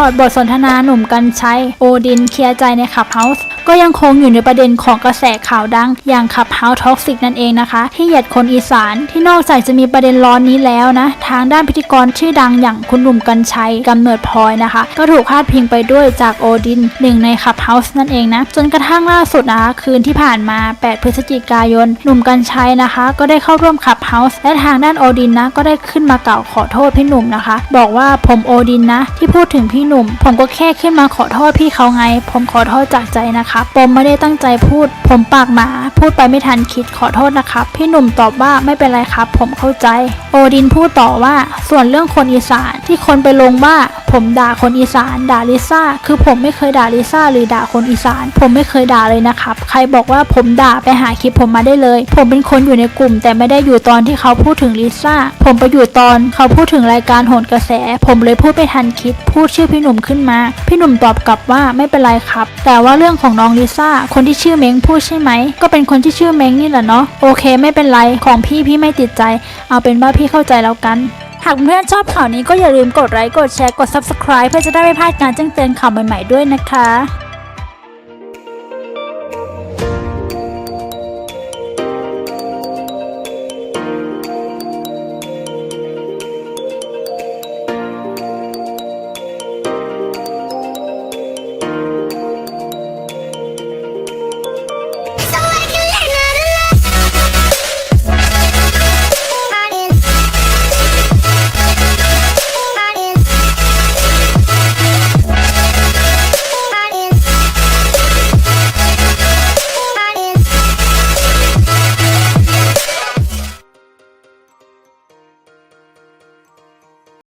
ถอดบทสนทนาหนุ่มกันใช้ โอดินเคลียร์ใจในขับเฮาส์ ก็ยังคงอยู่ในประเด็นของกระแสข่าวดัง อย่างขับเฮาส์ท็อกซิกนั่นเองนะคะ ที่เหยียดคนอีสานที่นอกจากจะมีประเด็นร้อนนี้แล้วนะ ทางด้านพิธีกรชื่อดังอย่างคุณหนุ่มกันชัยกำเนิดพลอยนะคะ ก็ถูกพาดพิงไปด้วยจากโอดินหนึ่งในขับเฮาส์นั่นเองนะจนกระทั่งล่าสุดนะคะคืนที่ผ่านมา 8 พฤศจิกายน หนุ่มกันชัยนะคะ ก็ได้เข้าร่วมขับเฮาส์และทางด้านโอดินนะก็ได้ขึ้นมากล่าวขอโทษพี่หนุ่มนะคะ บอกว่าผมโอดินนะ ที่พูดถึงพี่หนุ่ม ผมก็แค่ขึ้นมาขอโทษพี่เขาไง ผมขอโทษจากใจนะคะผมไม่ได้ตั้งใจพูด ผมปากหมา พูดไปไม่ทันคิดขอโทษนะครับ พี่หนุ่มตอบว่าไม่เป็นไรครับ ผมเข้าใจ โอดินพูดต่อว่า ส่วนเรื่องคนอีสานที่คนไปลงว่าผมด่าคนอีสานด่าลิซ่าคือผมไม่เคยด่าลิซ่าหรือด่าคนอีสาน ผมไม่เคยด่าเลยนะครับ ใครบอกว่าผมด่าไปหาคลิปผมมาได้เลย ผมเป็นคนอยู่ในกลุ่ม แต่ไม่ได้อยู่ตอนที่เขาพูดถึงลิซ่าผมไปอยู่ตอนเขาพูดถึงรายการโหนกระแส ผมเลยพูดไม่ทันคิด พูดชื่อพี่หนุ่มขึ้นมา พี่หนุ่มตอบกลับว่าไม่เป็นไรครับ แต่ว่าเรื่องของน้องลิซ่าคนที่ชื่อเม้งพูดใช่ไหมก็เป็นคนที่ชื่อเม้งนี่แหละเนาะโอเค ไม่เป็นไรของพี่พี่ไม่ติดใจ เอาเป็นว่าพี่เข้าใจแล้วกันากเพื่อนชอบข่าวนี้ก็อย่าลืมกดไลค์กดแชร์กด subscribe เพื่อจะได้ไม่พลาดการแจ้งเตือนข่าวใหม่ๆด้วยนะคะ